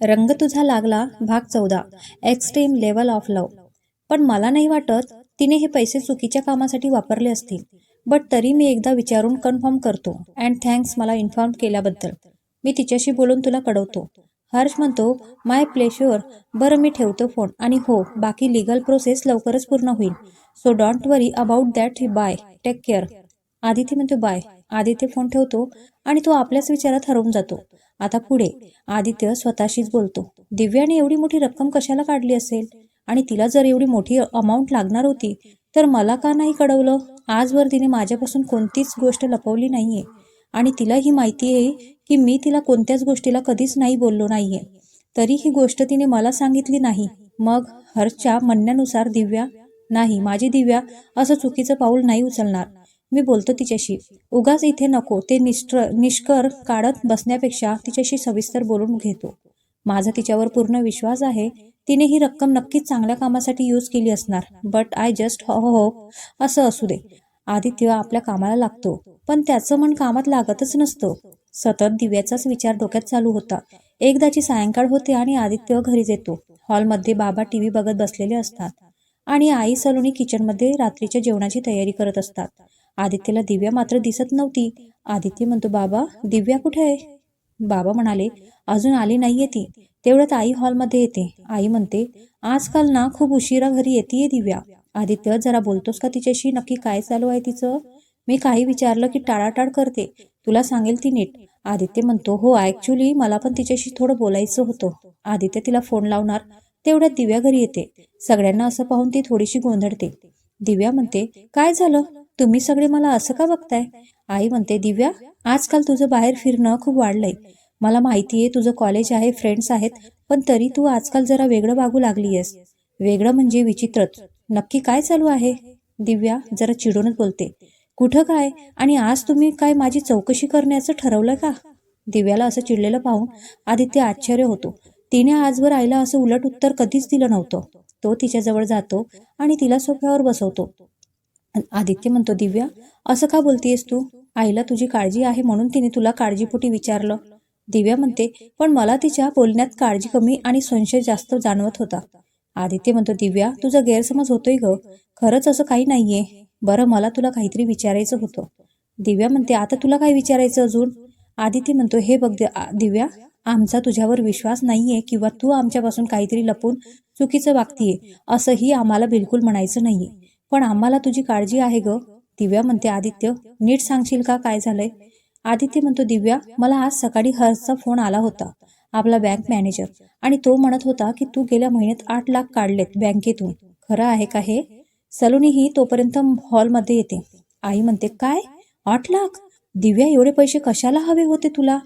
रंग तुझा लागला भाग चौदा. एक्स्ट्रीम लेवल ऑफ लव पण मला नाही वाटत तिने हे पैसे चुकीच्या कामासाठी वापरले असतील. बट तरी मी एकदा विचारून कन्फर्म करतो. अँड थँक्स मला इन्फॉर्म केल्याबद्दल. मी तिच्याशी बोलून तुला कळवतो. हर्ष म्हणतो माय प्लेशुअर बरं मी ठेवतो फोन आणि हो बाकी लिगल प्रोसेस लवकरच पूर्ण होईल. So don't worry about that bye take care Aditya म्हणतो बाय आदित्य फोन ठेवतो आणि तो आपल्याच विचारात हरवून जातो. आता पुढे. आदित्य स्वतःशीच बोलतो. दिव्याने एवढी मोठी रक्कम कशाला काढली असेल? आणि तिला जर एवढी मोठी अमाऊंट लागणार होती तर मला का नाही कळवलं? आजवर तिने माझ्यापासून कोणतीच गोष्ट लपवली नाहीये. आणि तिला ही माहिती आहे की मी तिला कोणत्याच गोष्टीला कधीच नाही बोललो नाहीये. तरी ही गोष्ट तिने मला सांगितली नाही. मग हर्षच्या म्हणण्यानुसार दिव्या नाही माझी दिव्या असं चुकीचं पाऊल नाही उचलणार. मी बोलतो तिच्याशी. उगाच इथे नको. ते निष्ठ निष्कर काढत बसण्यापेक्षा तिच्याशी सविस्तर बोलून घेतो. माझा तिच्यावर पूर्ण विश्वास आहे. तिने ही रक्कम नक्कीच चांगल्या कामासाठी यूज केली असणार. बट आय जस्ट हो हो असं असू दे. आदित्य आपल्या कामाला लागतो. पण त्याचं मन कामात लागतच नसतं. सतत दिव्याचाच विचार डोक्यात चालू होता. एकदाची सायंकाळ होते आणि आदित्य घरीच येतो हॉलमध्ये बाबा टीव्ही बघत बसलेले असतात. आणि आई सलोनी किचनमध्ये रात्रीच्या जेवणाची तयारी करत असतात. आदित्यला दिव्या मात्र दिसत नव्हती. आदित्य म्हणतो बाबा दिव्या कुठे आहे? बाबा म्हणाले अजून आली नाहीये ती. तेवढ्यात आई हॉलमध्ये येते. आई म्हणते आजकाल ना खूप उशिरा घरी येते दिव्या. आदित्य जरा बोलतोस का तिच्याशी? नक्की काय चालू आहे तिचं? मी काही विचारलं की टाळाटाळ करते. तुला सांगेल ती नीट. आदित्य म्हणतो हो ऍक्च्युली मला पण तिच्याशी थोडं बोलायचं होतं. आदित्य तिला फोन लावणार. तेवढ्यात दिव्या घरी येते. सगळ्यांना असं पाहून ती थोडीशी गोंधळते. दिव्या म्हणते काय झालं? तुम्ही सगळे मला असं का बघताय? आई म्हणते दिव्या आजकाल तुझं बाहेर फिरणं खूप वाढलंय. मला माहिती आहे तुझं कॉलेज आहे फ्रेंड्स आहेत पण तरी तू आजकाल जरा वेगळं वागू लागली आहेस वेगळं म्हणजे विचित्रच. नक्की काय चालू आहे? दिव्या जरा चिडूनच बोलते कुठं काय? आणि आज तुम्ही काय माझी चौकशी करण्याचं ठरवलं का? दिव्याला असं चिडलेलं पाहून आदित्य आश्चर्य होतो. तिने आजवर आईला असं उलट उत्तर कधीच दिलं नव्हतं. तो तिच्याजवळ जातो आणि तिला सोफ्यावर बसवतो. आदित्य म्हणतो दिव्या असं का बोलतीयस तू? आईला तुझी काळजी आहे म्हणून तिने तुला काळजीपोटी विचारलं. दिव्या म्हणते पण मला तिच्या बोलण्यात काळजी कमी आणि संशय जास्त जाणवत होता. आदित्य म्हणतो दिव्या तुझा गैरसमज होतोय ग. खरंच असं काही नाहीये. बरं मला तुला काहीतरी विचारायचं होतं. दिव्या म्हणते आता तुला काय विचारायचं अजून? आदित्य म्हणतो हे बघ दिव्या आमचा तुझ्यावर विश्वास नाहीये किंवा तू आमच्यापासून काहीतरी लपून चुकीचं वागतीये असंही आम्हाला बिलकुल म्हणायचं नाहीये. पण आम्हाला तुझी काळजी आहे ग. दिव्या म्हणते आदित्य नीट सांगशील का? काय झालंय? आदित्य म्हणतो दिव्या मला आज सकाळी हर्षचा फोन आला होता आपला बँक मॅनेजर आणि तो म्हणत होता की तू गेल्या महिन्यात आठ लाख काढलेत बँकेतून. खरं आहे का हे? सलोनी ही तोपर्यंत हॉलमध्ये येते. आई म्हणते काय? आठ लाख? दिव्या एवढे पैसे कशाला हवे होते तुला?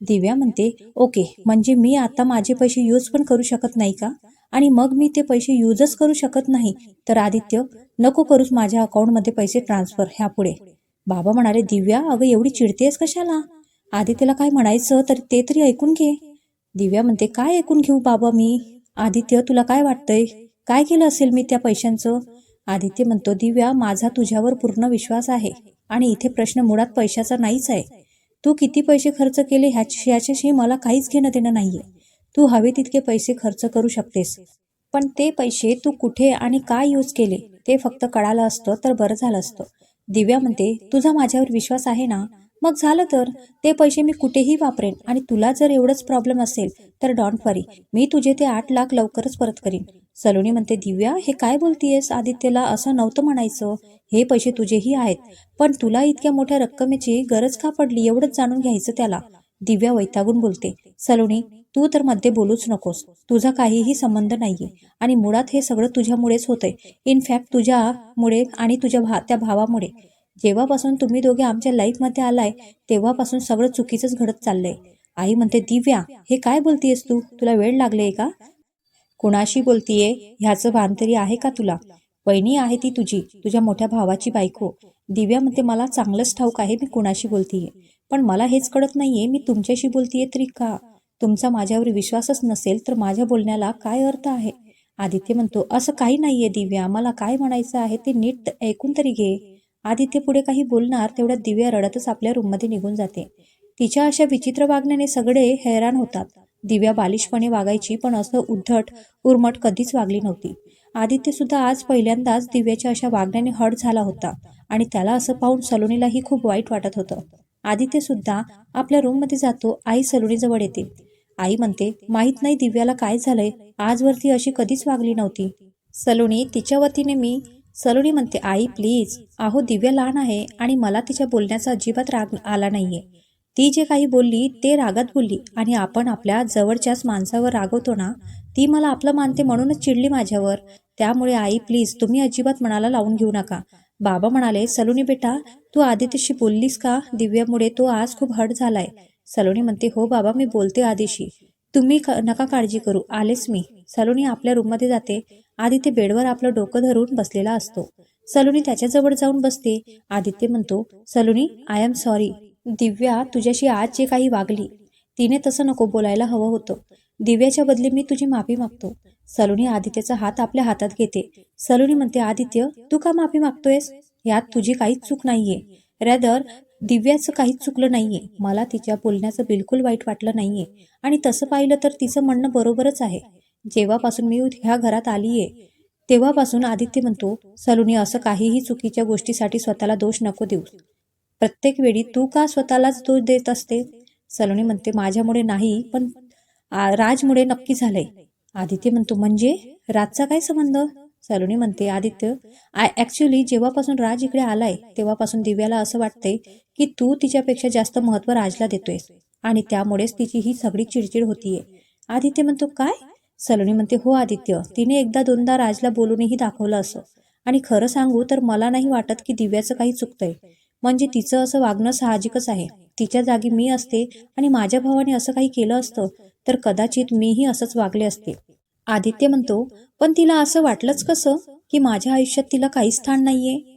दिव्या म्हणते ओके म्हणजे मी आता माझे पैसे यूज पण करू शकत नाही का? आणि मग मी ते पैसे यूजच करू शकत नाही. तर आदित्य नको करूच माझ्या अकाउंटमध्ये पैसे ट्रान्सफर ह्यापुढे. बाबा म्हणाले दिव्या अगं एवढी चिडतेस कशाला? आदित्यला काय म्हणायचं तर ते तरी ऐकून घे. दिव्या म्हणते काय ऐकून घेऊ बाबा मी? आदित्य तुला काय वाटतंय? काय केलं असेल मी त्या पैशांचं? आदित्य म्हणतो दिव्या माझा तुझ्यावर पूर्ण विश्वास आहे आणि इथे प्रश्न मुळात पैशाचा नाहीच आहे. तू किती पैसे खर्च केले ह्याच्या ह्याच्याशी मला काहीच घेणं देणं नाहीये. तू हवे तितके पैसे खर्च करू शकतेस. पण ते पैसे तू कुठे आणि काय यूज केले ते फक्त कळालं असतं तर बरं झालं असतं. दिव्या म्हणते तुझा माझ्यावर विश्वास आहे ना? मग झालं तर? ते पैसे मी कुठेही वापरेन आणि तुला जर एवढंच प्रॉब्लेम असेल तर डॉन्ट वरी मी तुझे ते आठ लाख लवकरच परत करीन. सलोनी म्हणते दिव्या हे काय बोलतीयस? आदित्यला असं नव्हतं म्हणायचं. हे पैसे तुझेही आहेत. पण तुला इतक्या मोठ्या रक्कमेची गरज का पडली? एवढंच जाणून घ्यायचं त्याला. दिव्या वैतागून बोलते सलोनी तू तर मध्ये बोलूच नकोस. तुझा काहीही संबंध नाहीये. आणि मुळात हे सगळं तुझ्यामुळेच होतंय. इनफॅक्ट तुझ्यामुळे आणि तुझ्या भा त्या भावामुळे. जेव्हापासून तुम्ही दोघे आमच्या लाईफमध्ये आलाय तेव्हापासून सगळं चुकीचंच घडत चाललंय. आई म्हणते दिव्या हे काय बोलतीयस तू? तुला वेळ लागले का? कुणाशी बोलतीये? ह्याचं भान तरी आहे का तुला? वहिनी आहे ती तुझी तुझ्या मोठ्या भावाची बायको. दिव्या म्हणते मला चांगलंच ठाऊक आहे मी कुणाशी बोलतीये. पण मला हेच कळत नाहीये मी तुमच्याशी बोलतीये तरी का? तुमचा माझ्यावर विश्वासच नसेल तर माझ्या बोलण्याला काय अर्थ आहे? आदित्य म्हणतो असं काही नाहीये दिव्या मला काय म्हणायचं आहे ते नीट ऐकून तरी घे. आदित्य पुढे काही बोलणार तेवढ्यात दिव्या रडतच आपल्या रूममध्ये निघून जाते. तिच्या अशा विचित्र वागण्याने सगळे हैराण होतात. दिव्या बालिशपणे वागायची पण असं उद्धट उर्मट कधीच वागली नव्हती. आदित्य सुद्धा आज पहिल्यांदाच दिव्याच्या अशा वागण्याने हट झाला होता आणि त्याला असं पाहून सलोनीलाही खूप वाईट वाटत होतं. आदित्य सुद्धा आपल्या रूममध्ये जातो आई सलोनीजवळ येते. आई म्हणते माहीत नाही दिव्याला काय झालंय. आजवरती अशी कधीच वागली नव्हती. सलोनी तिच्या वतीने मी सलोनी म्हणते आई प्लीज. अहो दिव्या लहान आहे आणि मला तिच्या बोलण्याचा अजिबात राग आला नाहीये. ती जे काही बोलली ते रागात बोलली आणि आपण आपल्या जवळच्याच माणसावर रागवतो ना ती मला आपलं मानते म्हणूनच चिडली माझ्यावर. त्यामुळे आई प्लीज तुम्ही अजिबात मनाला लावून घेऊ नका. बाबा म्हणाले सलोनी बेटा तू आदित्यशी बोललीस का? दिव्यामुळे तो आज खूप हट झालाय. सलोनी म्हणते हो बाबा मी बोलते आदिशी तुम्ही नका काळजी करू. आलेच मी. सलोनी आपल्या रूममध्ये जाते. आदित्य बेडवर आपलं डोकं धरून बसलेला असतो. सलोनी त्याच्याजवळ जाऊन बसते. आदित्य म्हणतो Saloni I am sorry Divya तुझ्याशी आज जे काही वागली तिने तसं नको बोलायला हवं होतं. दिव्याच्या बदली मी तुझी माफी मागतो. सलोनी आदित्यचा हात आपल्या हातात घेते. सलोनी म्हणते आदित्य तू का माफी मागतोयस? यात तुझी काहीच चूक नाहीये. रॅदर दिव्याचं काहीच चुकलं नाहीये. मला तिच्या बोलण्याचं बिलकुल वाईट वाटलं नाहीये. आणि तसं पाहिलं तर तिचं म्हणणं बरोबरच आहे. जेव्हापासून मी ह्या घरात आलीये तेव्हापासून आदित्य म्हणतो सलोनी असं काहीही चुकीच्या गोष्टीसाठी स्वतःला दोष नको देऊ प्रत्येक वेळी तू का स्वतःलाच दोष देत असते? सलोनी म्हणते माझ्यामुळे नाही पण आ- राजमुळे नक्की झालंय. आदित्य म्हणतो म्हणजे? राजचा काय संबंध? सलोनी म्हणते आदित्य आय ॲक्च्युली जेव्हापासून राज इकडे आलाय तेव्हापासून दिव्याला असं वाटतंय की तू तिच्यापेक्षा जास्त महत्त्व राजला देतोयस आणि त्यामुळेच तिची ही सगळी चिडचिड होतीये. आदित्य म्हणतो काय? सलोनी म्हणते हो आदित्य तिने एकदा दोनदा राजला बोलूनही दाखवलं असं. आणि खरं सांगू तर मला नाही वाटत की दिव्याचं काही चुकतंय. म्हणजे तिचं असं वागणं साहजिकच आहे. तिच्या जागी मी असते आणि माझ्या भावाने असं काही केलं असतं तर कदाचित मीही असंच वागले असते. आदित्य म्हणतो पण तिला असं वाटलंच कसं की माझ्या आयुष्यात तिला काही स्थान नाहीये?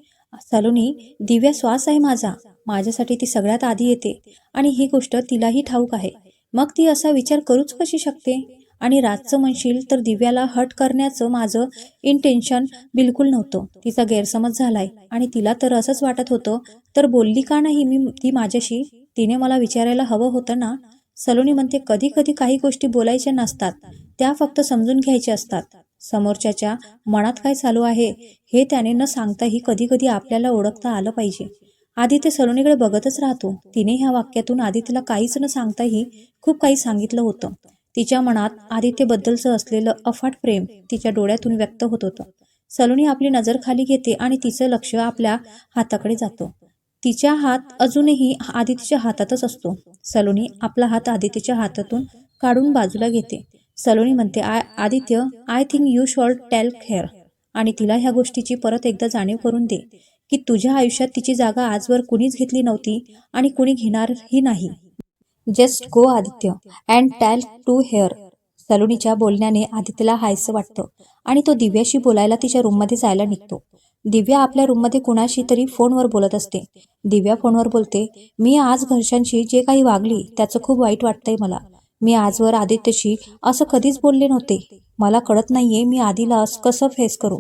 सलोनी दिव्या श्वास आहे माझा. माझ्यासाठी ती सगळ्यात आधी येते. आणि ही गोष्ट तिलाही ठाऊक आहे. मग ती असा विचार करूच कशी शकते? आणि रातचं म्हणशील तर दिव्याला हट करण्याचं माझं इंटेन्शन बिलकुल नव्हतं. तिचा गैरसमज झालाय. आणि तिला तर असंच वाटत होतं. तर बोलली का नाही मी ती माझ्याशी? तिने मला विचारायला हवं होतं ना? सलोनी म्हणते कधी कधी काही गोष्टी बोलायच्या नसतात. त्या फक्त समजून घ्यायच्या असतात. समोरच्याच्या मनात काय चालू आहे हे त्याने न सांगताही कधी कधी आपल्याला ओळखता आलं पाहिजे. आदित्य सलोनीकडे बघतच राहतो. तिने ह्या वाक्यातून आदित्यला काहीच न सांगताही खूप काही सांगितलं होतं. तिच्या मनात आदित्यबद्दलचं असलेलं अफाट प्रेम तिच्या डोळ्यातून व्यक्त होत होतं. सलोनी आपली नजर खाली घेते आणि तिचं लक्ष आपल्या हाताकडे जातो. तिच्या हात अजूनही आदित्यच्या हातातच असतो. सलोनी आपला हात आदित्यच्या हातातून काढून बाजूला घेते. सलोनी म्हणते I Aditya I think you shall tell her आणि तिला ह्या गोष्टीची परत एकदा जाणीव करून दे की तुझ्या आयुष्यात तिची जागा आजवर कुणीच घेतली नव्हती आणि कुणी घेणारही नाही. Just go Aditya and tell to here. सलोनीच्या बोलण्याने आदित्यला हायसं वाटतं आणि तो दिव्याशी बोलायला तिच्या रूममध्ये जायला निघतो. दिव्या आपल्या रूममध्ये कुणाशी तरी फोनवर बोलत असते. दिव्या फोनवर बोलते मी आज घरच्यांशी जे काही वागली त्याचं खूप वाईट वाटतंय मला. मी आजवर आदित्यशी असं कधीच बोलले नव्हते. मला कळत नाहीये मी आधीला असं कसं फेस करू.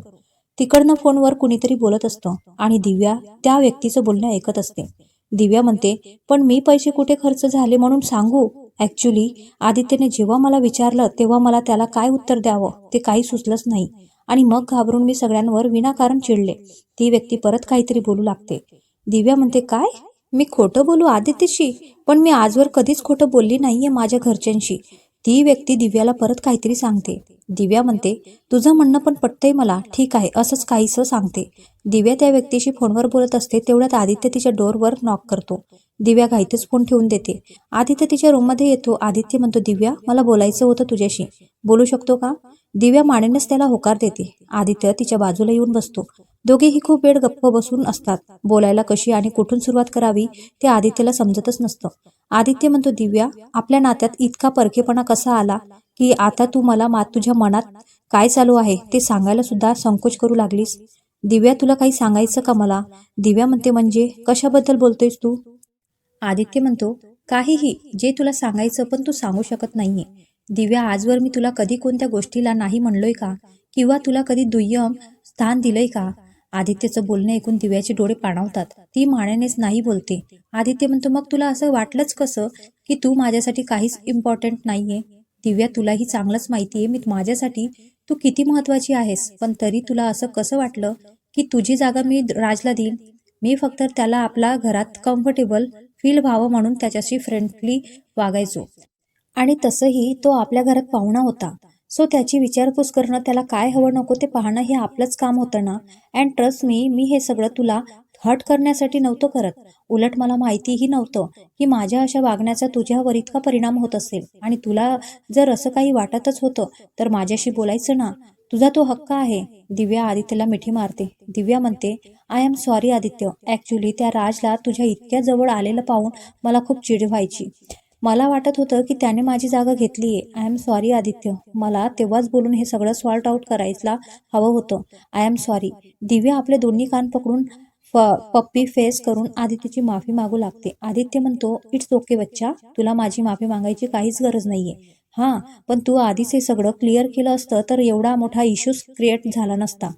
तिकडनं फोनवर कुणीतरी बोलत असतं आणि दिव्या त्या व्यक्तीचं बोलणं ऐकत असते. दिव्या म्हणते पण मी पैसे कुठे खर्च झाले म्हणून सांगू? ऍक्च्युली आदित्यने जेव्हा मला विचारलं तेव्हा मला त्याला काय उत्तर द्यावं? ते काही सुचलंच नाही. आणि मग घाबरून मी सगळ्यांवर विनाकारण चिडले. ती व्यक्ती परत काहीतरी बोलू लागते. दिव्या म्हणते काय? मी खोटं बोलू आदित्यशी? पण मी आजवर कधीच खोटं बोलली नाहीये माझ्या घरच्यांशी. ती व्यक्ती दिव्याला परत काहीतरी सांगते. दिव्या म्हणते तुझं म्हणणं पण पटतंय मला. ठीक आहे असंच काहीसं सांगते. दिव्या त्या व्यक्तीशी फोनवर बोलत असते तेवढ्यात आदित्य तिच्या डोरवर नॉक करतो. दिव्या घाईतच फोन ठेवून देते. आदित्य तिच्या रूममध्ये येतो. आदित्य म्हणतो दिव्या मला बोलायचं होतं तुझ्याशी. बोलू शकतो का? दिव्या मानेनच त्याला होकार देते. आदित्य तिच्या बाजूला येऊन बसतो. दोघेही खूप वेळ गप्प बसून असतात. बोलायला कशी आणि कुठून सुरुवात करावी ते आदित्यला समजतच नसतं. आदित्य म्हणतो दिव्या आपल्या नात्यात इतका परखेपणा कसा आला की आता तू मला मा तुझ्या मनात काय चालू आहे ते सांगायला सुद्धा संकोच करू लागलीस? दिव्या तुला काही सांगायचं का मला? दिव्या म्हणते म्हणजे कशाबद्दल बोलतोयस तू? आदित्य म्हणतो काहीही जे तुला सांगायचं पण तू सांगू शकत नाहीये. दिव्या आजवर मी तुला कधी कोणत्या गोष्टीला नाही म्हणलोय का? किंवा तुला कधी दुय्यम स्थान दिलंय का? आदित्यचं बोलणं ऐकून दिव्याचे डोळे पाणावतात. ती माण्यानेच नाही बोलते. आदित्य म्हणतो मग तुला असं वाटलंच कसं की तू माझ्यासाठी काहीच इम्पॉर्टंट नाहीये? दिव्या तुलाही चांगलंच माहिती आहे मी माझ्यासाठी तू किती महत्वाची आहेस? पण तरी तुला असं कसं वाटलं की तुझी जागा मी राजला देईन? मी फक्त त्याला आपला घरात कम्फर्टेबल फील व्हावं म्हणून त्याच्याशी फ्रेंडली वागायचो. आणि तसंही तो आपल्या घरात पाहुणा होता. सो त्याची विचारपूस करणं त्याला काय हवं नको ते पाहणं हे आपलंच काम होतं ना? अँड ट्रस्ट मी मी हे सगळं तुला हट करण्यासाठी नव्हतं करत. उलट मला माहितीही नव्हतं की माझ्या अशा वागण्याचा तुझ्यावर इतका परिणाम होत असेल. आणि तुला जर असं काही वाटतच होतं तर माझ्याशी बोलायचं ना? तुझा तो हक्क आहे. दिव्या आदित्यला मिठी मारते. दिव्या म्हणते I am sorry Aditya. Actually त्या राजला तुझ्या इतक्या जवळ आलेलं पाहून मला खूप चिड व्हायची मला वाटत होतं की त्याने माझी जागा घेतली आहे आय एम सॉरी आदित्य. मला तेव्हाच बोलून हे सगळं सॉल्ट आऊट करायला हवं होतं. आय एम सॉरी दिव्या आपले दोन्ही कान पकडून प पप्पी फेस करून आदित्यची माफी मागू लागते. आदित्य म्हणतो इट्स ओके बच्चा. तुला माझी माफी मागायची काहीच गरज नाहीये. हां पण तू आधीच हे सगळं क्लिअर केलं असतं तर एवढा मोठा इश्यूज क्रिएट झाला नसता.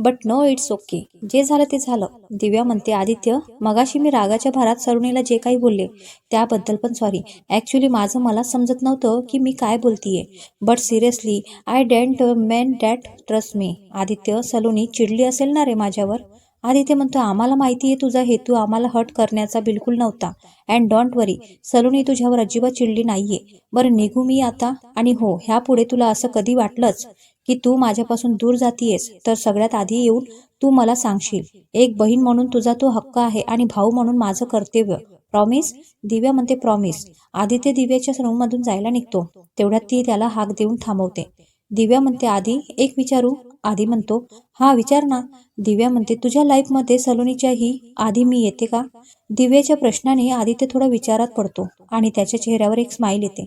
बट नो इट्स ओके जे झालं ते झालं. दिव्या म्हणते आदित्य मगाशी मी रागाच्या भरात सरुणीला जे काही बोलले त्याबद्दल पण सॉरी ॲक्च्युली माझं मला समजत नव्हतं की मी काय बोलतीये. But seriously I didn't mean that trust me Aditya Saloni चिडली असेल ना रे माझ्यावर? आदित्य म्हणतो आम्हाला माहिती आहे तुझा हेतू आम्हाला हट करण्याचा बिलकुल नव्हता. अँड डोंट वरी सलोनी तुझ्यावर अजिबात चिडली नाहीये. बरं निघू मी आता? आणि हो ह्यापुढे तुला असं कधी वाटलंच? की तू माझ्यापासून दूर जातीयेस तर सगळ्यात आधी येऊन तू मला सांगशील. एक बहीण म्हणून तुझा तो हक्क आहे आणि भाऊ म्हणून माझं कर्तव्य. प्रॉमिस दिव्या म्हणते प्रॉमिस आदित्य दिव्याच्या रूममधून जायला निघतो. तेवढ्यात ती त्याला हाक देऊन थांबवते. दिव्या म्हणते आधी एक विचारू? आधी म्हणतो हा विचार ना. दिव्या म्हणते तुझ्या लाईफमध्ये सलोनीच्याही आधी मी येते का? दिव्याच्या प्रश्नाने आदित्य थोडा विचारात पडतो आणि त्याच्या चेहऱ्यावर एक स्माईल येते.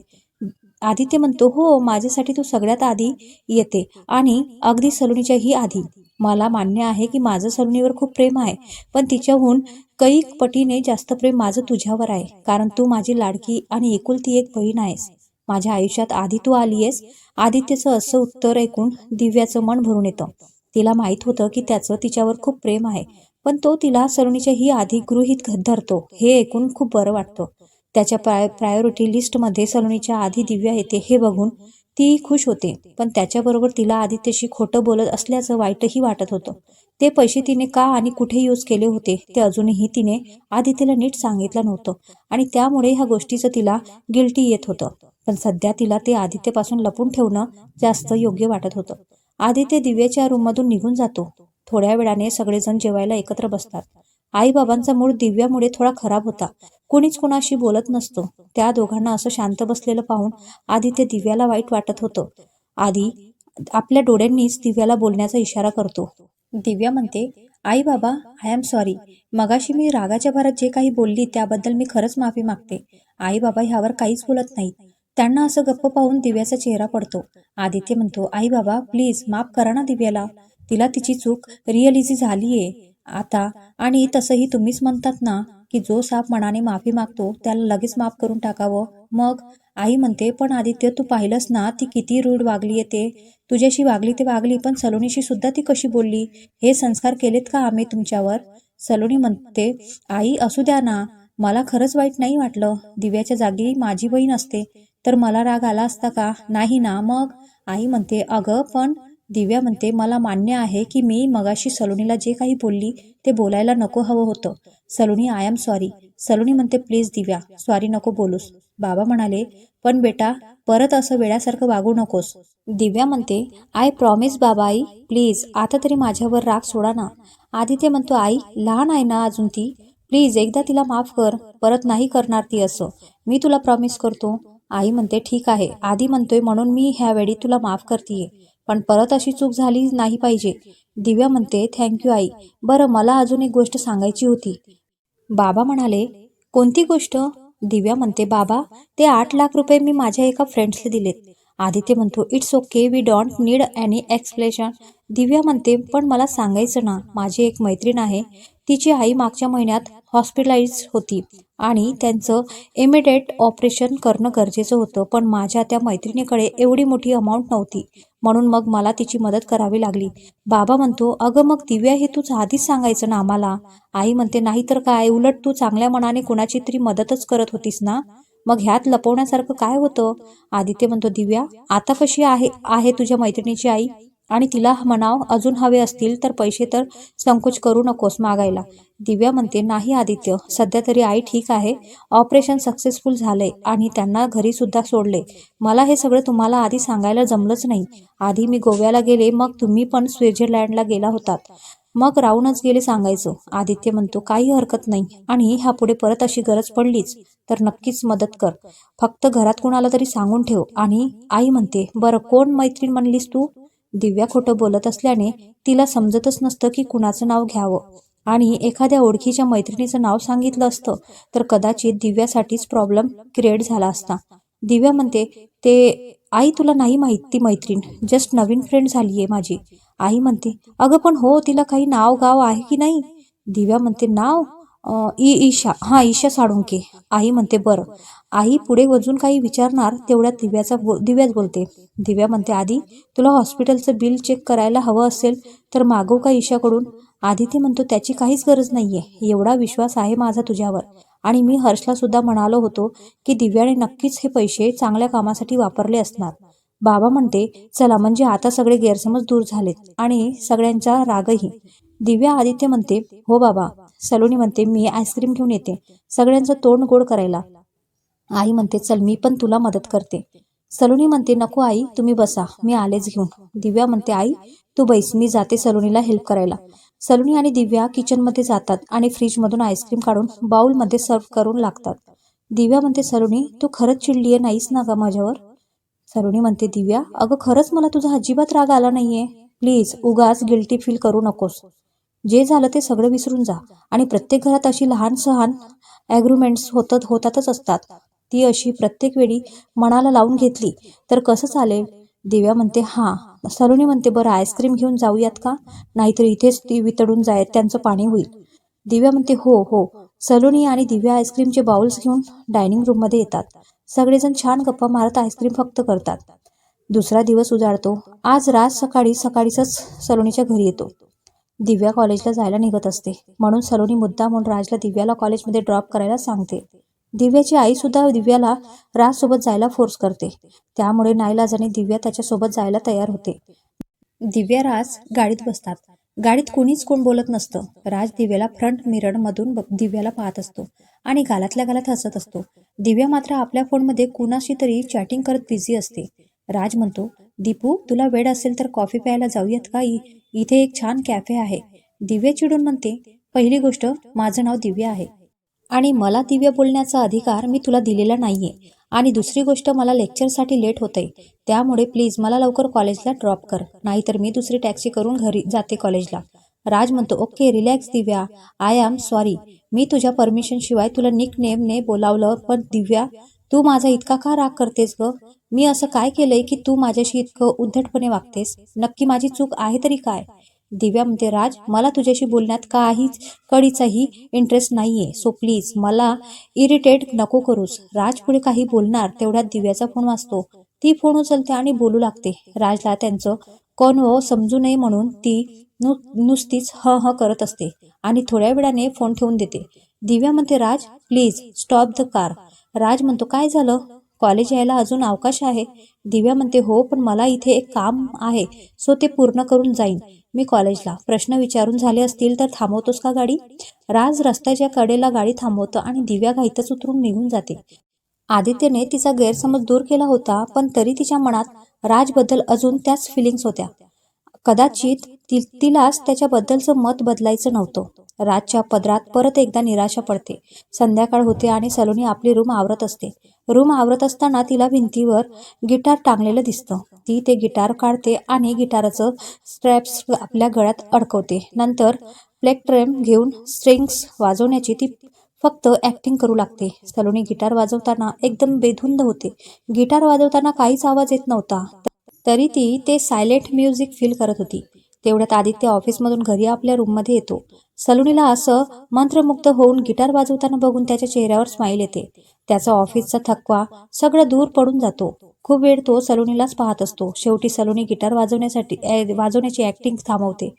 आदित्य म्हणतो हो माझ्यासाठी तू सगळ्यात आधी येते आणि अगदी सलोनीच्याही आधी. मला मान्य आहे की माझं सलोनीवर खूप प्रेम आहे पण तिच्याहून कैक पटीने जास्त प्रेम माझं तुझ्यावर आहे कारण तू माझी लाडकी आणि एकुलती एक बहीण आहेस. माझ्या आयुष्यात आधी तू आलीयस. आदित्यचं असं उत्तर ऐकून दिव्याचं मन भरून येतं. तिला माहीत होतं की त्याचं तिच्यावर खूप प्रेम आहे पण तो तिला सलोनीच्या ही आधी गृहीत धरतो हे ऐकून खूप बरं वाटतं. त्याच्या प्राय प्रायोरिटी लिस्टमध्ये सलोनीच्या आधी दिव्या येते हे बघून ती खुश होते. पण त्याच्याबरोबर तिला आदित्यशी खोटं बोलत असल्याचं वाईटही वाटत होतं. ते पैसे तिने का आणि कुठे यूज केले होते ते अजूनही तिने आदित्यला नीट सांगितलं नव्हतं. आणि त्यामुळे ह्या गोष्टीचं तिला गिल्टी येत होतं. पण सध्या तिला ते आदित्यपासून लपून ठेवणं जास्त योग्य वाटत होतं. आदित्य दिव्याच्या रूममधून निघून जातो. थोड्या वेळाने सगळेजण जेवायला एकत्र बसतात. आईबाबांचा मूड दिव्यामुळे थोडा खराब होता. कुणीच कुणाशी बोलत नसतो. त्या दोघांना असं शांत बसलेलं पाहून आधी ते दिव्याला वाईट वाटत होतं. आधी आपल्या डोळ्यांनीच दिव्याला बोलण्याचा इशारा करतो. दिव्या म्हणते आई बाबा आय एम सॉरी मगाशी मी रागाच्या भरात जे काही बोलली त्याबद्दल मी खरंच माफी मागते. आई बाबा ह्यावर काहीच बोलत नाहीत. त्यांना असं गप्प पाहून दिव्याचा चेहरा पडतो. आदित्य म्हणतो आई बाबा प्लीज माफ करा ना दिव्याला. तिला तिची चूक रिअलिझी झालीये. आता आणि तसंही तुम्हीच म्हणतात ना की जो साप मनाने माफी मागतो त्याला लगेच माफ करून टाकावं. मग आई म्हणते पण आदित्य तू पाहिलंस ना ती किती रूढ वागली ते. तुझ्याशी वागली ते वागली पण सलोनीशी सुद्धा ती कशी बोलली? हे संस्कार केलेत का आम्ही तुमच्यावर? सलोनी म्हणते आई असू द्या ना. मला खरंच वाईट नाही वाटलं. दिव्याच्या जागी माझी बहीण असते. तर मला राग आला असता का? नाही ना. मग आई म्हणते अगं पण दिव्या म्हणते मला मान्य आहे की मी मगाशी सलोनीला जे काही बोलली ते बोलायला नको हवं होतं. Saloni I am sorry Saloni म्हणते प्लीज दिव्या सॉरी नको बोलूस. बाबा म्हणाले पण बेटा परत असं वेळासारखं वागू नकोस. दिव्या म्हणते आय प्रॉमिस बाबा आई प्लीज आता तरी माझ्यावर राग सोडा ना. आदित्य म्हणतो आई लहान आहे ना अजून ती? प्लीज एकदा तिला माफ कर परत नाही करणार ती असं. मी तुला प्रॉमिस करतो. आई म्हणते ठीक आहे. आधी म्हणतोय म्हणून मी ह्यावेळी तुला माफ करतीये. पण परत अशी चूक झाली नाही पाहिजे. दिव्या म्हणते थँक्यू आई. बरं मला अजून एक गोष्ट सांगायची होती. बाबा म्हणाले कोणती गोष्ट? दिव्या म्हणते बाबा ते आठ लाख रुपये मी माझ्या एका फ्रेंड्सला दिलेत. आदित्य म्हणतो it's okay we don't need any explanation Divya म्हणते पण मला सांगायचं ना माझी एक मैत्रीण आहे. तिची आई मागच्या महिन्यात हॉस्पिटलाइज होती आणि त्यांचं इमिडिएट ऑपरेशन करणं गरजेचं होतं. पण माझ्या त्या मैत्रिणीकडे एवढी मोठी अमाऊंट नव्हती. म्हणून मग मला तिची मदत करावी लागली. बाबा म्हणतो अगं मग दिव्या हे तूच आधीच सांगायचं ना आम्हाला? आई म्हणते नाही तर काय उलट तू चांगल्या मनाने कुणाची तरी मदतच करत होतीस ना? मग ह्यात लपवण्यासारखं काय होतं? आदित्य म्हणतो दिव्या आता कशी आहे आहे तुझ्या मैत्रिणीची आई? आणि तिला म्हणाव अजून हवे असतील तर पैसे तर संकोच करू नकोस मागायला. दिव्या म्हणते नाही आदित्य सध्या तरी आई ठीक आहे. ऑपरेशन सक्सेसफुल झालंय आणि त्यांना घरी सुद्धा सोडले. मला हे सगळं तुम्हाला आधी सांगायला जमलंच नाही. आधी मी गोव्याला गेले मग तुम्ही पण स्वित्झर्लंडला गेला होतात. मग राहूनच गेले सांगायचं. आदित्य म्हणतो काही हरकत नाही आणि ह्यापुढे परत अशी गरज पडलीच तर नक्कीच मदत कर. फक्त घरात कुणाला तरी सांगून ठेव. आणि आई म्हणते बरं कोण मैत्रीण म्हणलीस तू? दिव्या खोटं बोलत असल्याने तिला समजतच नसतं की कुणाचं नाव घ्यावं. आणि एखाद्या ओळखीच्या मैत्रिणीचं नाव सांगितलं असतं तर कदाचित दिव्यासाठीच प्रॉब्लेम क्रिएट झाला असता. दिव्या म्हणते ते आई तुला नाही माहीत ती मैत्रीण. जस्ट नवीन फ्रेंड झाली आहे माझी. आई म्हणते अगं पण हो तिला काही नाव गाव आहे की नाही? दिव्या म्हणते नाव? ई ईशा हां ईशा साळुंके. आई म्हणते बरं. आई पुढे अजून काही विचारणार तेवढ्यात दिव्याचा बो दिव्याच बोलते. दिव्या म्हणते आधी तुला हॉस्पिटलचं बिल चेक करायला हवं असेल तर मागव का ईशाकडून? आदित्य म्हणतो त्याची काहीच गरज नाहीये. एवढा विश्वास आहे माझा तुझ्यावर. आणि मी हर्षला सुद्धा म्हणालो होतो की दिव्याने नक्कीच हे पैसे चांगल्या कामासाठी वापरले असणार. बाबा म्हणते चला म्हणजे आता सगळे गैरसमज दूर झालेत आणि सगळ्यांचा रागही. दिव्या आदित्य म्हणते हो बाबा सलोनी म्हणते मी आईस्क्रीम घेऊन येते. सगळ्यांचं तोंड गोड करायला. आई म्हणते चल मी पण तुला मदत करते. सलोनी म्हणते नको आई तुम्ही बसा. मी आलेच घेऊन. दिव्या म्हणते आई तू बैस. मी जाते सलोनीला हेल्प करायला. सलोनी आणि दिव्या किचनमध्ये जातात आणि फ्रीजमधून आईस्क्रीम काढून बाउलमध्ये सर्व करून लागतात. दिव्या म्हणते सलोनी तू खरंच चिडली आहे नाहीस ना का माझ्यावर? सलोनी म्हणते दिव्या अगं खरंच मला तुझा अजिबात राग आला नाहीये. प्लीज उगाच गिल्टी फील करू नकोस. जे झालं ते सगळं विसरून जा. आणि प्रत्येक घरात अशी लहान सहान ॲग्रुमेंट्स होतात होतातच असतात. ती अशी प्रत्येक वेळी मनाला लावून घेतली तर कसं चालेल? दिव्या म्हणते हां. सलोनी म्हणते बरं आईस्क्रीम घेऊन जाऊयात का? नाहीतर इथेच ती वितळून जाय त्यांचं पाणी होईल. दिव्या म्हणते हो हो. सलोनी आणि दिव्या आईस्क्रीमचे बाउल्स घेऊन डायनिंग रूममध्ये येतात. सगळेजण छान गप्पा मारत आईस्क्रीम फक्त करतात. दुसरा दिवस उजाडतो. आज राज सकाळी सकाळीच सलोनीच्या घरी येतो. दिव्या कॉलेजला जायला निघत असते. म्हणून सलोनी मुद्दा म्हणून राजला दिव्याला कॉलेजमध्ये ड्रॉप करायला सांगते. दिव्याची आई सुद्धा दिव्याला राजसोबत जायला फोर्स करते. त्यामुळे नाईलाजाने दिव्या त्याच्यासोबत जायला तयार होते. दिव्या राज गाडीत बसतात. गाडीत कोणीच कोण बोलत नसतं. राज दिव्याला फ्रंट मिररमधून ब- दिव्याला पाहत असतो आणि गालातल्या गालात हसत असतो. दिव्या मात्र आपल्या फोनमध्ये कुणाशी तरी चॅटिंग करत बिझी असते. राज म्हणतो दीपू तुला वेळ असेल तर कॉफी प्यायला जाऊयात का? इथे एक छान कॅफे आहे. दिव्या चिडून म्हणते पहिली गोष्ट माझं नाव दिव्या आहे. आणि मला दिव्या बोलण्याचा अधिकार मी तुला दिलेला नाहीये. आणि दुसरी गोष्ट मला लेक्चरसाठी लेट होतंय. त्यामुळे प्लीज मला लवकर कॉलेजला ड्रॉप कर. नाहीतर मी दुसरी टॅक्सी करून घरी जाते कॉलेजला. राज म्हणतो okay relax Divya. I am sorry. मी तुझ्या परमिशन शिवाय तुला निक नेमने बोलावलं पण दिव्या तू माझा इतका का राग करतेस ग? मी असं काय केलंय की तू माझ्याशी इतकं उद्धटपणे वागतेस? नक्की माझी चूक आहे तरी काय? दिव्या म्हणते राज मला तुझ्याशी बोलण्यात काहीच कडीचाही इंटरेस्ट नाहीये. सो प्लीज मला इरिटेट नको करूस. राज पुढे काही बोलणार तेवढ्यात दिव्याचा फोन वाचतो ती फोन उचलते आणि बोलू लागते. राजला त्यांचं कॉन्वो समजू नये म्हणून ती नु नुसतीच ह ह करत असते आणि थोड्या वेळाने फोन ठेवून देते. दिव्या म्हणते Raj please stop the car Raj म्हणतो काय झालं? कॉलेज यायला अजून अवकाश आहे. दिव्या म्हणते हो पण मला इथे एक काम आहे. सो ते पूर्ण करून जाईन. मी कॉलेजला. प्रश्न विचारून झाले असतील तर थांबवतोस का गाडी? राज रस्त्याच्या कडेला गाडी थांबवतो आणि दिव्या घाईतच उतरून निघून जाते. आदित्यने तिचा गैरसमज दूर केला होता पण तरी तिच्या मनात राजबद्दल अजून त्याच फिलिंग्स होत्या. कदाचित ति तिलाच त्याच्याबद्दलचं मत बदलायचं नव्हतं. राजच्या पदरात परत एकदा निराशा पडते. संध्याकाळ होते आणि सलोनी आपली रूम आवरत असते. रूम आवरत असताना तिला भिंतीवर गिटार टांगलेलं दिसतं. ती ते गिटार काढते आणि गिटाराचं स्ट्रॅप्स आपल्या गळ्यात अडकवते. नंतर प्लेक्ट्रेम घेऊन स्ट्रिंग्स वाजवण्याची ती फक्त ॲक्टिंग करू लागते. सलोनी गिटार वाजवताना एकदम बेधुंद होते. गिटार वाजवताना काहीच आवाज येत नव्हता. तरी ती ते सायलेंट म्युझिक फील करत होती. तेवढ्यात आदित्य ऑफिसमधून घरी आपल्या रूममध्ये येतो. सलोनीला असं मंत्रमुग्ध होऊन गिटार वाजवताना बघून त्याच्या चेहऱ्यावर स्माईल येते. त्याचा ऑफिसचा थकवा सगळं दूर पडून जातो. खूप वेळ तो सलोनीलाच पाहत असतो. शेवटी सलोनी गिटार वाजवण्यासाठी वाजवण्याची ऍक्टिंग थांबवते.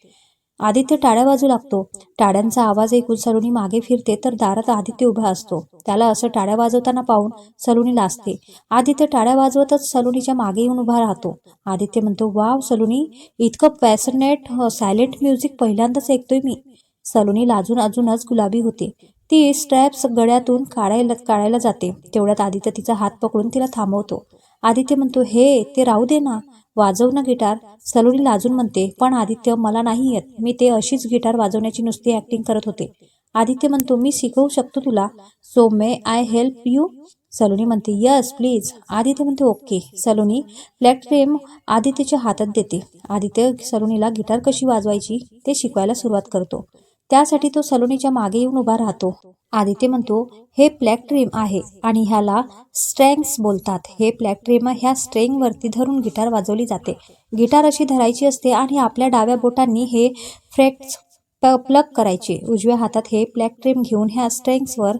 आदित्य टाळ्या वाजू लागतो. टाळ्यांचा आवाज ऐकून सलोनी मागे फिरते तर दारात आदित्य उभा असतो. त्याला असं टाळ्या वाजवताना पाहून सलोनी लाजते. आदित्य टाळ्या वाजवतच सलोनीच्या मागे येऊन उभा राहतो. आदित्य म्हणतो वाव सलोनी इतकं पॅशनेट सायलेंट म्युझिक पहिल्यांदाच ऐकतोय मी. सलोनी लाजून अजूनच गुलाबी होते. ती स्ट्रॅप्स गळ्यातून काढायला काढायला जाते. तेवढ्यात आदित्य तिचा हात पकडून तिला थांबवतो. आदित्य म्हणतो हे ते राहू दे ना. वाजव ना गिटार? सलोनी लाजून म्हणते पण आदित्य मला नाही येत. मी ते अशीच गिटार वाजवण्याची नुसती ऍक्टिंग करत होते. आदित्य म्हणतो मी शिकवू शकतो तुला. So may I help you Saloni म्हणते यस प्लीज आदित्य म्हणते ओके सलोनी फ्लॅट फ्रेम आदित्यच्या हातात देते. आदित्य सलोनीला गिटार कशी वाजवायची ते शिकवायला सुरुवात करतो. त्यासाठी तो सलोनीच्या मागे येऊन उभा राहतो. आदित्य म्हणतो हे प्लॅक ट्रीम आहे आणि ह्याला स्ट्रेंग्स बोलतात. हे प्लॅक ट्रीम ह्या स्ट्रेंग वरती धरून गिटार वाजवली जाते. गिटार अशी धरायची असते आणि आपल्या डाव्या बोटांनी हे फ्रेट्स प्लग करायचे. उजव्या हातात हे प्लॅक ट्रीम घेऊन ह्या स्ट्रेंग्सवर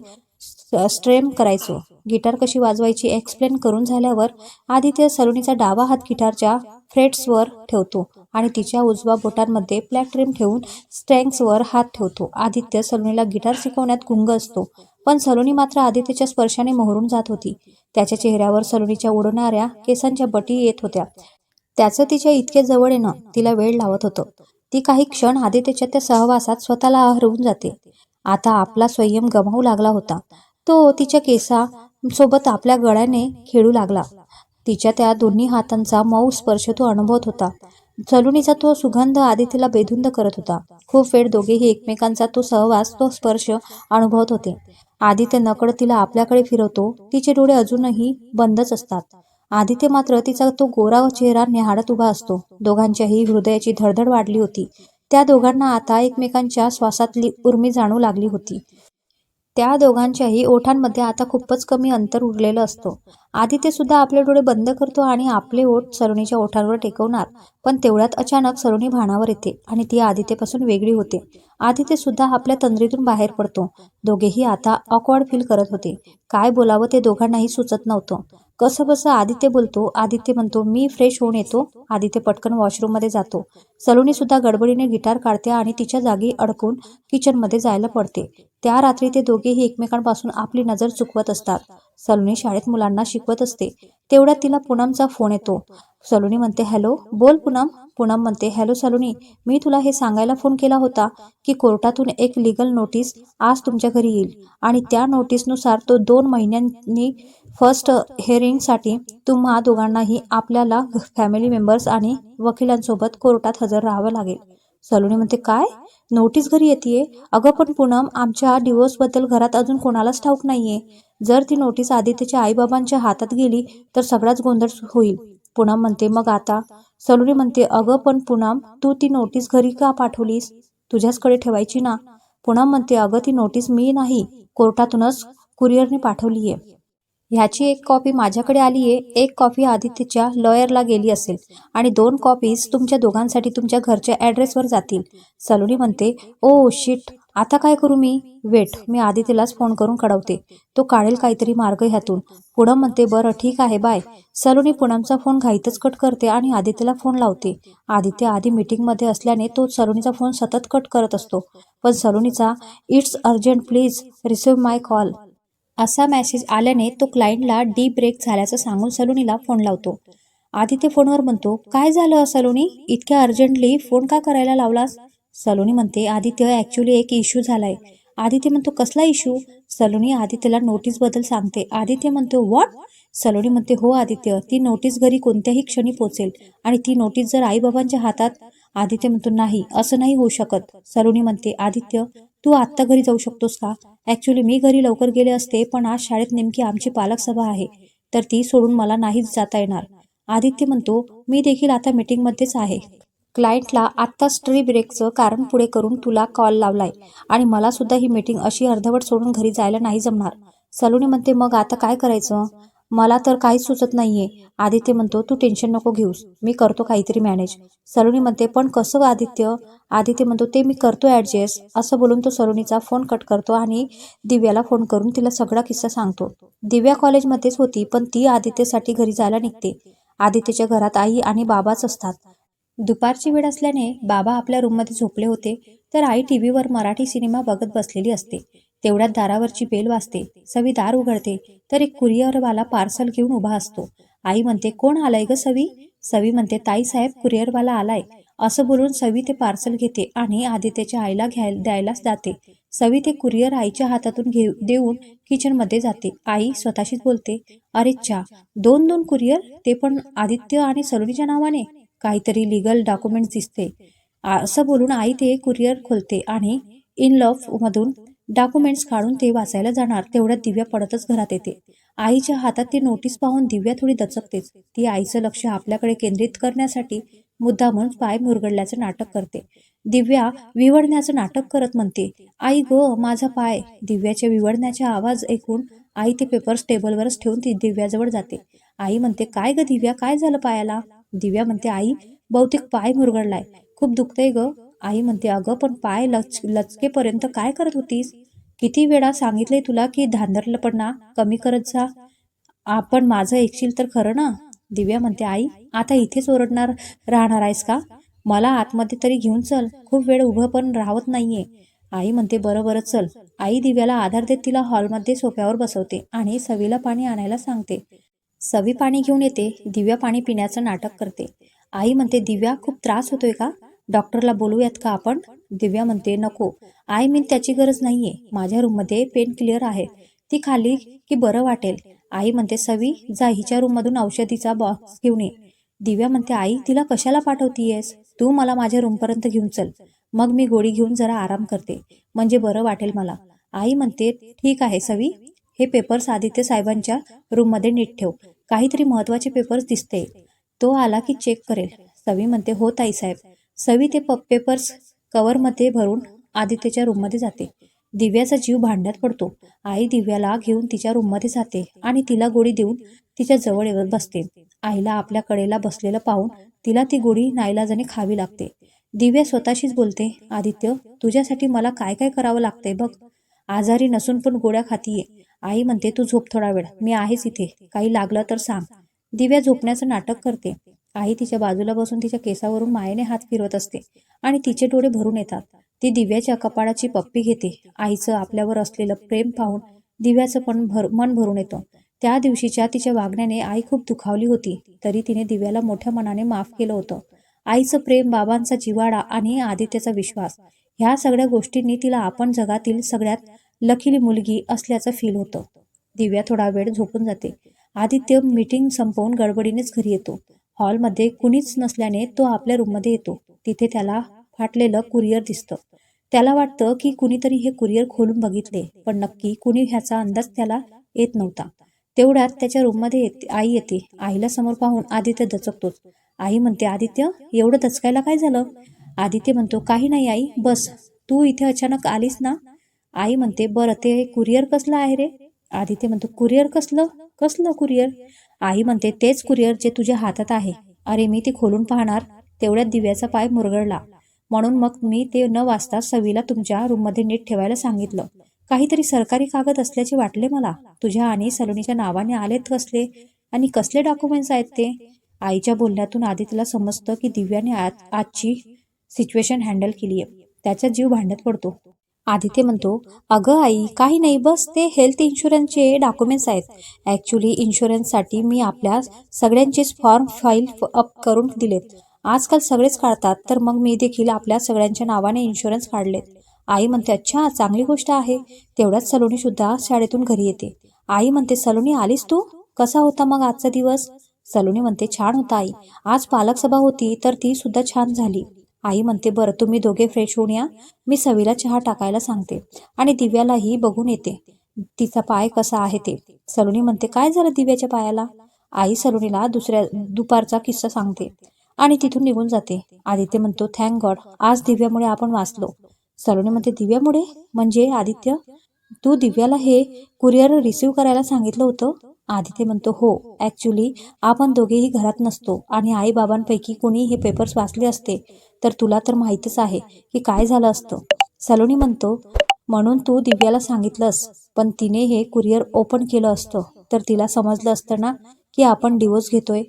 स्ट्रेम करायचो. गिटार कशी वाजवायची एक्सप्लेन करून झाल्यावर आदित्य सलोनीचा डावा हात गिटारच्या फ्रेट्सवर ठेवतो आणि तिच्या उजवा बोटांमध्ये प्लॅट्रिम ठेवून स्ट्रेंग्सवर हात ठेवतो. आदित्य सलोनीला गिटार शिकवण्यात गुंग असतो पण सलोनी मात्र आदित्यच्या स्पर्शाने मोहरून जात होती. त्याच्या चेहऱ्यावर सलोनीच्या उडणाऱ्या केसांच्या बटी येत होत्या. त्याचं तिच्या इतके जवळ येणं तिला वेळ लावत होतं. ती काही क्षण आदित्यच्या त्या सहवासात स्वतःला हरवून जाते. आता आपला संयम गमावू लागला होता. तो तिच्या केसा सोबत आपल्या गळ्याने खेळू लागला. तिच्या त्या दोन्ही हातांचा मऊ स्पर्श तो अनुभवत होता. सलोनीचा तो सुगंध आदित्यला बेधुंद करत होता. खूप वेळ दोघेही एकमेकांचा तो सहवास तो स्पर्श अनुभवत होते. आदित्य नकळत तिला आपल्याकडे फिरवतो. तिचे डोळे अजूनही बंदच असतात. आदित्य मात्र तिचा तो गोरा चेहरा निहाळत उभा असतो. दोघांच्याही हृदयाची धडधड वाढली होती. त्या दोघांना आता एकमेकांच्या श्वासातली उर्मी जाणू लागली होती. त्या दोघांच्याही ओठांमध्ये आता खूपच कमी अंतर उरलेलं असतं. ते सुद्धा आपले डोळे बंद करतो आणि आपले ओठ सलोनीच्या ओठांवर टेकवणार पण तेवढ्यात अचानक सलोनी भानावर येते आणि ती आदित्यपासून वेगळी होते. आदित्य सुद्धा आपल्या तंद्रीतून बाहेर पडतो. दोघेही आता ऑकवर्ड फील करत होते. काय बोलावं ते दोघांनाही सुचत नव्हतं. कसं बसं आदित्य बोलतो आदित्य म्हणतो मी फ्रेश होऊन येतो. आदित्य पटकन वॉशरूममध्ये जातो. सलोनी सुद्धा गडबडीने गिटार काढते आणि तिच्या जागी अडकून किचनमध्ये जायला पडते. त्या रात्री ते दोघेही एकमेकांपासून आपली नजर चुकवत असतात. सलोनी शाळेत मुलांना शिकवत असते. तेवढ्यात तिला पूनमचा फोन येतो. सलोनी म्हणते हॅलो बोल पूनम. पूनम म्हणते हॅलो सलोनी मी तुला हे सांगायला फोन केला होता की कोर्टातून एक लिगल नोटीस आज तुमच्या घरी येईल आणि त्या नोटीसनुसार तो दोन महिन्यांनी फर्स्ट हेअरिंगसाठी तुम्हा दोघांनाही आपल्याला फॅमिली मेंबर्स आणि वकिलांसोबत कोर्टात हजर राहावं लागेल. सलोनी म्हणते काय? नोटीस घरी येते अगं पण पूनम आमच्या डिवोर्सबद्दल घरात अजून कोणालाच ठाऊक नाहीये. जर ती नोटीस आदित्यच्या आईबाबांच्या हातात गेली तर सगळाच गोंधळ होईल. पूनम म्हणते मग आता? सलोनी म्हणते अगं पण पूनम तू ती नोटीस घरी का पाठवलीस? तुझ्याचकडे ठेवायची ना. पूनम म्हणते अगं ती नोटीस मी नाही कोर्टातूनच कुरिअरने पाठवलीये. ह्याची एक कॉपी माझ्याकडे आली आहे एक कॉपी आदित्यच्या लॉयरला गेली असेल. आणि दोन कॉपीज तुमच्या दोघांसाठी तुमच्या घरच्या ॲड्रेसवर जातील. सलोनी म्हणते ओ शिट आता काय करू मी? वेट मी आदित्यलाच फोन करून कळवते. तो काढेल काहीतरी मार्ग ह्यातून. पूनम म्हणते बरं ठीक आहे बाय सलोनी पूनमचा फोन घाईतच कट करते आणि आदित्यला फोन लावते. आदित्य आधी मीटिंगमध्ये असल्याने तो सलोनीचा फोन सतत कट करत असतो. पण सलोनीचा it's urgent please receive my call असा मेसेज आल्याने तो क्लायंटला डी ब्रेक झाल्याचं सांगून सलोनीला फोन लावतो. आदित्य फोनवर म्हणतो काय झालं सलोनी? इतक्या अर्जंटली फोन का करायला लावलास? सलोनी म्हणते आदित्य ॲक्च्युली एक इश्यू झालाय. आदित्य म्हणतो कसला इश्यू सलोनी आदित्यला नोटीसबद्दल सांगते. आदित्य म्हणतो व्हॉट सलोनी म्हणते हो आदित्य ती नोटीस घरी कोणत्याही क्षणी पोचेल आणि ती नोटीस जर आईबाबांच्या हातात. आदित्य म्हणतो नाही असं नाही होऊ शकत. सलोनी म्हणते आदित्य तू आत्ता घरी जाऊ शकतोस का? ॲक्च्युली मी घरी लवकर गेले असते पण आज शाळेत नेमकी आमची पालक सभा आहे तर ती सोडून मला नाहीच जाता येणार. आदित्य म्हणतो मी देखील आता मीटिंगमध्येच आहे. क्लायंटला आत्ताच ट्री ब्रेकचं कारण पुढे करून तुला कॉल लावलाय आणि मला सुद्धा ही मीटिंग अशी अर्धवट सोडून घरी जायला नाही जमणार. सलोनी म्हणते मग आता काय करायचं? मला तर काहीच सुचत नाहीये. आदित्य म्हणतो तू टेन्शन नको घेऊस. मी करतो काहीतरी मॅनेज सलोनी म्हणते पण कसं आदित्य? आदित्य म्हणतो ते मी करतो ॲडजस्ट असं बोलून तो सलोनीचा फोन कट करतो आणि दिव्याला फोन करून तिला सगळा किस्सा सांगतो. दिव्या कॉलेजमध्येच होती पण ती आदित्यसाठी घरी जायला निघते. आदित्यच्या घरात आई आणि बाबाच असतात. दुपारची वेळ असल्याने बाबा आपल्या रूममध्ये झोपले होते तर आई टी व्हीवर मराठी सिनेमा बघत बसलेली असते. तेवढ्यात दारावरची बेल वाजते. सवी दार उघडते. तर एक कुरिअरवाला पार्सल घेऊन उभा असतो. आई म्हणते कोण आलाय ग सवी? सवी म्हणते ताई साहेब कुरिअरवाला आलाय. असं बोलून सवी ते पार्सल घेते आणि आदित्यच्या आईला घ्यायला द्यायलाच जाते. सवी ते कुरिअर आईच्या हातातून घेऊ देऊन किचनमध्ये जाते. आई स्वतःशीच बोलते अरे चा दोन दोन कुरिअर? ते पण आदित्य आणि सलोनीच्या नावाने? काहीतरी लिगल डॉक्युमेंट दिसते. असं बोलून आई ते कुरिअर खोलते आणि इन लव्ह मधून डॉक्युमेंट्स काढून ते वाचायला जाणार तेवढ्यात दिव्या पडतच घरात येते. आईच्या हातात ती नोटीस पाहून दिव्या थोडी दचकतेच. ती आईचं लक्ष आपल्याकडे केंद्रित करण्यासाठी मुद्दा म्हणून पाय मुरगडल्याचं नाटक करते. दिव्या विवडण्याचं नाटक करत म्हणते आई ग माझा पाय. दिव्याच्या विवडण्याचा आवाज ऐकून आई ते पेपर्स टेबलवरच ठेवून ती दिव्याजवळ जाते. आई म्हणते काय ग दिव्या काय झालं पायाला? दिव्या म्हणते आई बहुतेक पाय मुरगडलाय. खूप दुखतंय ग. आई म्हणते अगं पण पाय लच लचकेपर्यंत काय करत होतीस? किती वेळा सांगितले तुला की धांदरलपणा कमी करत जा. आपण माझं ऐकशील तर खरं ना? दिव्या म्हणते आई आता इथेच ओरडणार राहणार आहेस का? मला आतमध्ये तरी घेऊन चल. खूप वेळ उभं पण राहत नाहीये. आई म्हणते बरं बरं चल. आई दिव्याला आधार देत तिला हॉलमध्ये सोफ्यावर बसवते आणि सवीला पाणी आणायला सांगते. सवी पाणी घेऊन येते दिव्या पाणी पिण्याचं नाटक करते. आई म्हणते दिव्या खूप त्रास होतोय का? डॉक्टरला बोलूयात का आपण? दिव्या म्हणते नको. आय मीन त्याची गरज नाहीये. माझ्या रूममध्ये पेन क्लिअर आहे. ती खाली की बरं वाटेल? आई म्हणते सवी जा हिच्या रूममधून औषधीचा बॉक्स घेऊन ये. दिव्या म्हणते आई तिला कशाला पाठवतीयस? तू मला माझ्या रूमपर्यंत घेऊन चल. मग मी गोळी घेऊन जरा आराम करते. म्हणजे बरं वाटेल मला. आई म्हणते ठीक आहे सवी. हे पेपर्स आदित्य साहेबांच्या रूममध्ये नीट ठेव. काहीतरी महत्त्वाचे पेपर्स दिसते. तो आला की चेक करेल. सवी म्हणते हो ताई साहेब. सवी ते प- पेपर्स कवरमध्ये भरून आदित्यच्या रूममध्ये जाते. दिव्याचा जीव भांड्यात पडतो. आई दिव्याला घेऊन तिच्या रूममध्ये जाते आणि तिला गोळी देऊन तिच्या जवळ येऊन बसते. आईला आपल्या कडेला बसलेलं पाहून तिला ती गोळी नाईलाजाने खावी लागते. दिव्या स्वतःशीच बोलते आदित्य तुझ्यासाठी मला काय काय करावं लागतंय बघ. आजारी नसून पण गोळ्या खातीये. आई म्हणते तू झोप थोडा वेळ. मी आहेच इथे. काही लागलं तर सांग. दिव्या झोपण्याचं नाटक करते. आई तिच्या बाजूला बसून तिच्या केसावरून मायेने हात फिरवत असते आणि तिचे डोळे भरून येतात. ती दिव्याच्या कपाळाची पप्पी घेते. आईचं आपल्यावर असलेलं प्रेम पाहून दिव्याचं पण भर मन भरून येतं. त्या दिवशीच्या तिच्या वागण्याने आई खूप दुखावली होती. तरी तिने दिव्याला मोठ्या मनाने माफ केलं होतं. आईचं प्रेम बाबांचा जिवाडा आणि आदित्यचा विश्वास ह्या सगळ्या गोष्टींनी तिला आपण जगातील सगळ्यात लकीली मुलगी असल्याचं फील होतं. दिव्या थोडा वेळ झोपून जाते. आदित्य मीटिंग संपवून गडबडीनेच घरी येतो. हॉलमध्ये कुणीच नसल्याने तो आपल्या रूममध्ये येतो. तिथे त्याला फाटलेलं कुरिअर दिसतं. त्याला वाटतं की कुणीतरी हे कुरिअर खोलून बघितले पण नक्की कुणी ह्याचा अंदाज त्याला येत नव्हता. तेवढ्यात त्याच्या रूममध्ये येते आई येते. आईला समोर पाहून आदित्य दचकतोच. आई म्हणते आदित्य एवढं दचकायला काय झालं? आदित्य म्हणतो काही नाही आई बस. तू इथे अचानक आलीस ना? आई म्हणते बरं ते कुरिअर कसलं आहे रे? आदित्य म्हणतो कुरिअर कसलं? कसलं कुरिअर? आई म्हणते तेच कुरिअर जे तुझ्या हातात आहे. अरे मी ते खोलून पाहणार. तेवढ्यात दिव्याचा पाय मुरगळला. म्हणून मग मी ते न वाचता सवीला तुमच्या रूममध्ये नीट ठेवायला सांगितलं. काहीतरी सरकारी कागद असल्याचे वाटले मला. तुझ्या आणि सलोनीच्या नावाने आलेत कसले? आणि कसले डॉक्युमेंट्स आहेत ते? आईच्या बोलण्यातून आदित्यला समजतं की दिव्याने आज आजची सिच्युएशन हँडल केली आहे त्याचा जीव भांडत पडतो. आदित्य म्हणतो अगं आई काही नाही बस ते हेल्थ इन्शुरन्सचे डॉक्युमेंट्स आहेत. ॲक्च्युली इन्शुरन्ससाठी मी आपल्या सगळ्यांचेच फॉर्म फाईल अप करून दिलेत. आजकाल सगळेच काढतात तर मग मी देखील आपल्या सगळ्यांच्या नावाने इन्शुरन्स काढलेत. आई म्हणते अच्छा चांगली गोष्ट आहे. तेवढ्याच सलोनी सुद्धा शाळेतून घरी येते. आई म्हणते सलोनी आलीस तू? कसा होता मग आजचा दिवस? सलोनी म्हणते छान होता आई. आज पालक सभा होती तर ती सुद्धा छान झाली. आई म्हणते बरं तुम्ही दोघे फ्रेश होऊन या. मी सवीला चहा टाकायला सांगते आणि दिव्यालाही बघून येते. तिचा पाय कसा आहे ते. सलोनी म्हणते काय झालं दिव्याच्या पायाला? आई सलोनीला दुसऱ्या दुपारचा किस्सा सांगते आणि तिथून निघून जाते. आदित्य म्हणतो थँक गॉड आज दिव्यामुळे आपण वाचलो. सलोनी म्हणते दिव्यामुळे? म्हणजे आदित्य? तू दिव्याला हे कुरिअर रिसीव करायला सांगितलं होतं? आदित्य म्हणतो हो ॲक्च्युली आपण दोघेही घरात नसतो आणि आई बाबांपैकी कोणी हे पेपर्स वाचले असते. तर तुला तर माहीतच आहे की काय झालं असतं. सलोनी म्हणतो म्हणून तू दिव्याला सांगितलंस पण तिने हे कुरिअर ओपन केलं असतं. तर तिला समजलं असतं ना की आपण डिवोर्स घेतोय.